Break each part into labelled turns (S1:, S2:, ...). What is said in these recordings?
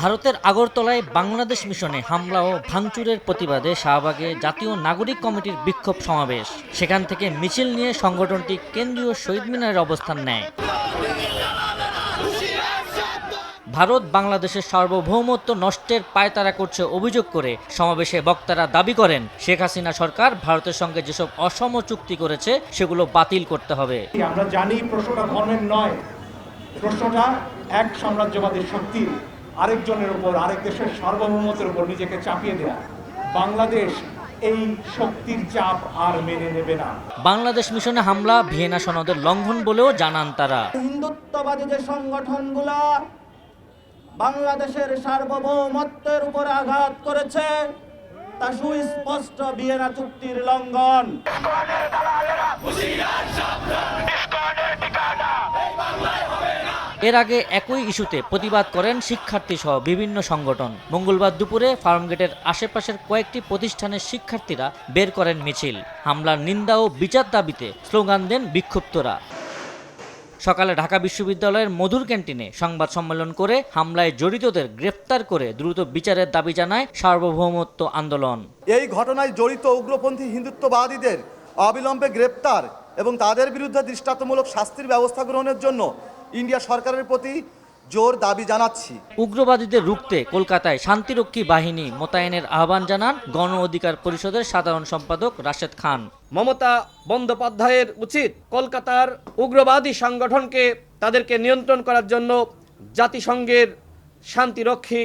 S1: ভারতের আগরতলায় বাংলাদেশ মিশনে হামলা ও ভাঙচুরের প্রতিবাদে শাহবাগে জাতীয় নাগরিক কমিটির বিক্ষোভ সমাবেশ। সেখান থেকে মিছিল নিয়ে সংগঠনটি কেন্দ্রীয় শহীদ মিনারের অবস্থান নেয়। ভারত বাংলাদেশের সার্বভৌমত্ব নষ্টের পায়তারা করছে অভিযোগ করে সমাবেশে বক্তারা দাবি করেন, শেখ হাসিনা সরকার ভারতের সঙ্গে যেসব অসম চুক্তি করেছে, সেগুলো বাতিল করতে হবে।
S2: আমরা জানি প্রশ্নটা ধর্মের নয়। প্রশ্নটা এক সাম্রাজ্যবাদী শক্তি আরেকজনের উপর আরেক দেশের সার্বভৌমত্বের উপর নিজেকে চাপিয়ে দেয়া। বাংলাদেশ এই শক্তির চাপ আর মেনে নেবে না।
S1: বাংলাদেশ মিশনে হামলা ভিয়েনা সনদের লঙ্ঘন বলেও জানান তারা।
S3: হিন্দুত্ববাদী যে সংগঠনগুলা বাংলাদেশের সার্বভৌমত্বের উপর আঘাত করেছে তা সুস্পষ্ট ভিয়েনা চুক্তির লঙ্ঘন।
S1: এর আগে একই ইস্যুতে প্রতিবাদ করেন শিক্ষার্থী সহ বিভিন্ন সংগঠন। মঙ্গলবার দুপুরে ফার্মগেটের আশেপাশের কয়েকটি প্রতিষ্ঠানের শিক্ষার্থীরা বের করেন মিছিল। হামলার নিন্দা ও বিচার দাবিতে স্লোগান দেন বিক্ষুব্ধরা। সকালে ঢাকা বিশ্ববিদ্যালয়ের মধুর ক্যান্টিনে সংবাদ সম্মেলন করে হামলায় জড়িতদের গ্রেফতার করে দ্রুত বিচারের দাবি জানায় সার্বভৌমত্ব আন্দোলন।
S4: এই ঘটনায় জড়িত উগ্রপন্থী হিন্দুত্ববাদীদের অবিলম্বে গ্রেপ্তার এবং তাদের বিরুদ্ধে দৃষ্টান্তমূলক শাস্তির ব্যবস্থা গ্রহণের জন্য ইন্ডিয়া সরকারের প্রতি জোর দাবি জানাচ্ছি।
S1: উগ্রবাদীদের রুখতে কলকাতায় শান্তিরক্ষী বাহিনী মোতায়েনের আহ্বান জানান গণ অধিকার পরিষদের সাধারণ সম্পাদক রাশেদ খান।
S5: মমতা বন্দ্যোপাধ্যায়ের উচিত কলকাতার উগ্রবাদী সংগঠনকে তাদেরকে নিয়ন্ত্রণ করার জন্য জাতিসংঘের শান্তিরক্ষী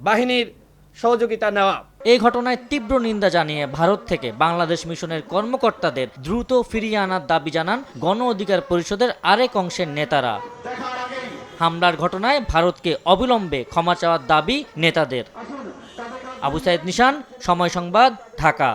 S5: বাহিনীর সহযোগিতা নেওয়া।
S1: এই ঘটনায় তীব্র নিন্দা জানিয়ে ভারত থেকে বাংলাদেশ মিশনের কর্মকর্তাদের দ্রুত ফিরিয়ে আনার দাবি জানান গণ অধিকার পরিষদের আরেক অংশের নেতারা। হামলার ঘটনায় ভারতকে অবিলম্বে ক্ষমা চাওয়ার দাবি নেতাদের। আবু সাইদ নিশান, সময় সংবাদ, ঢাকা।